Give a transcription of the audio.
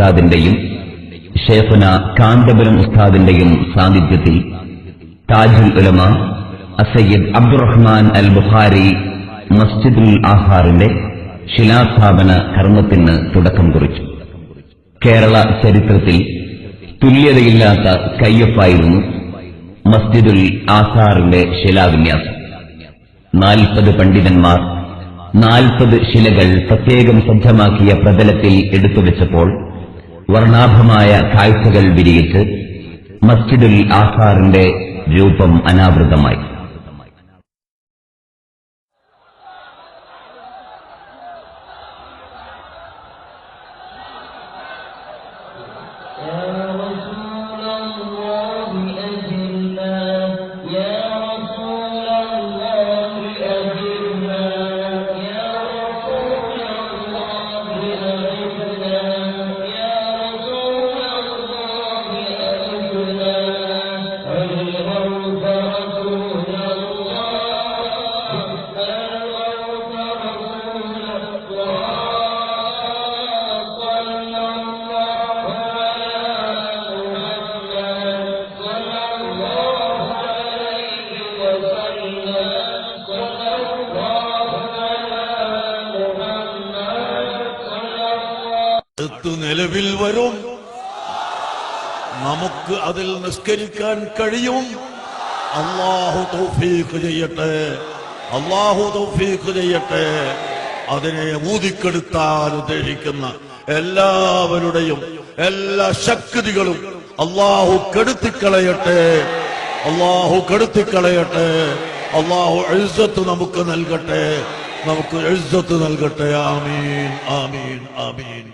ബഗ്ദാദിന്റെയും ഷേഫന കാന്തപുരം ഉസ്താദിന്റെയും സാന്നിധ്യത്തിൽ താജുൽ ഉലമ അസയ്യദ് അബ്ദുറഹ്മാൻ അൽ ബുഖാരി മസ്ജിദുൽ ആഹാറിന്റെ ശിലാസ്ഥാപന കർമ്മത്തിന് തുടക്കം കുറിച്ചു. കേരള ചരിത്രത്തിൽ തുല്യതയില്ലാത്ത കയ്യൊപ്പായിരുന്നു മസ്ജിദുൽ ആസാറിന്റെ ശിലാവിന്യാസം. നാൽപ്പത് പണ്ഡിതന്മാർ നാൽപ്പത് ശിലകൾ പ്രത്യേകം സജ്ജമാക്കിയ പ്രതലത്തിൽ എടുത്തുവെച്ചപ്പോൾ വർണാഭമായ കാഴ്ചകൾ വിരിയിച്ച് മസ്ജിദുൽ ആസാറിന്റെ രൂപം അനാവൃതമായി. يا പത്ത് നിലവിൽ വരും. നമുക്ക് അതിൽ നിസ്കരിക്കാൻ കഴിയും. അള്ളാഹു തൗഫീഖ് ചെയ്യട്ടെ. അള്ളാഹു തൗഫീഖ് ചെയ്യട്ടെ. അതിനെ ഊതിക്കെടുത്താൻ ഉദ്ദേശിക്കുന്ന എല്ലാവരുടെയും എല്ലാ ശക്തികളും അള്ളാഹു കെടുത്തിക്കളയട്ടെ. അള്ളാഹു കെടുത്തിക്കളയട്ടെ. അള്ളാഹു എഴുസത്ത് നമുക്ക് നൽകട്ടെ. നമുക്ക് എഴുസത്ത് നൽകട്ടെ. ആമീൻ ആമീൻ ആമീൻ.